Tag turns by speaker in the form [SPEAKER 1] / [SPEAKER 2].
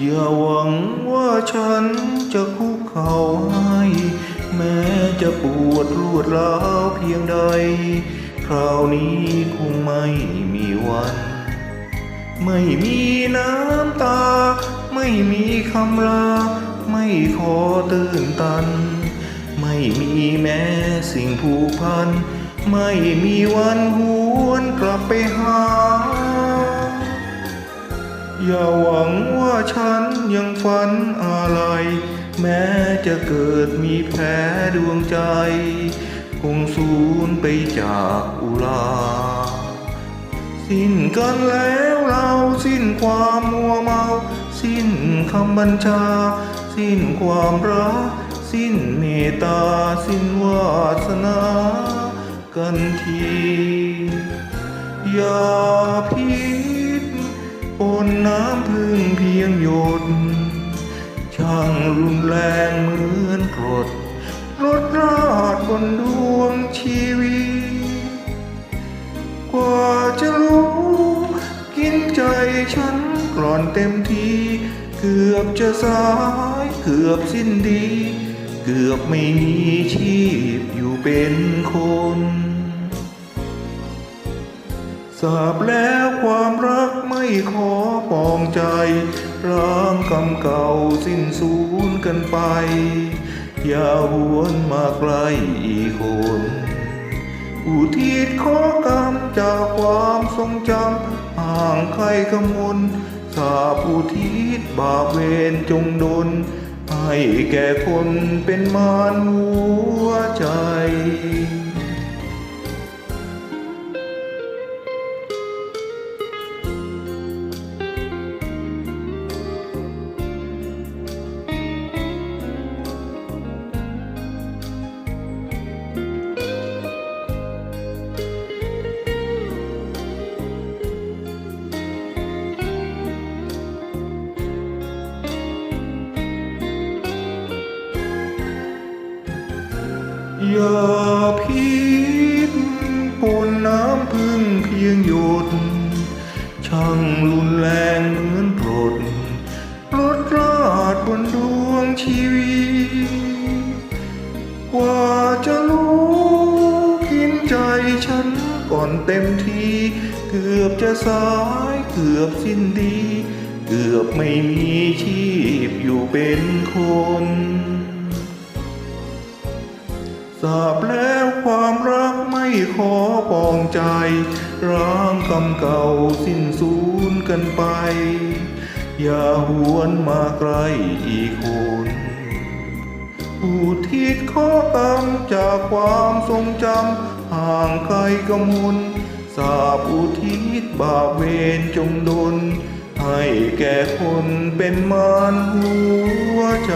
[SPEAKER 1] อย่าหวังว่าฉันจะคุกเข่าให้ แม้จะปวดรวดร้าวเพียงใด คราวนี้คงไม่มีวัน ไม่มีน้ำตา ไม่มีคำลา ไม่ขอตื่นตัน ไม่มีแม้สิ่งผูกพัน ไม่มีวันหวนกลับไปหา อย่าหวังว่าฉันยังฝันอะไร แม้จะเกิดมีแผลดวงใจ คงสูญไปจากอุลา สิ้นกันแล้วเราสิ้นความมัวเมา สิ้นคำบัญชา สิ้นความรัก สิ้นเมตตา สิ้นวาสนา กันที อย่าพิษป นน้ำพึ่งเพียงหยด ช่างรุนแรงเหมือนกรดรดราดบนดวงชีวิต กว่าจะรู้ กินใจฉันกร่อนเต็มที เกือบจะสาย เกือบสิ้นดี เกือบไม่มีชีพอยู่เป็นคนทราบแล้วความรัก ไม่ขอปองใจร้างกรรมเก่าสิ้นสูญกันไป อย่าหวนมาใกล้อีกคนอุทิศขอกรรมจากความทรงจำห่างใครกำมลสาบอุทิศบาปเวรจงดลให้แก่คนเป็นมารหั อย่าพิษปนน้ำพึ่งเพียงหยด ช่างรุนแรงเหมือนกรดรดราดบนดวงชีวิตกว่าจะรู้กินใจฉันก่อนเต็มที เกือบจะสายเกือบสิ้นดี เกือบไม่มีชีพอยู่เป็นคน ทราบแล้วความรักไม่ขอปองใจ ร้างกรรมเก่าสิ้นสูญกันไป อย่าหวนมาใกล้อีกคนอุทิศข้อกรรมจากความทรงจำห่างไกลกมุนสาบอุทิศบาปเวรจงดล ให้แก่คนเป็นมารหัวใจ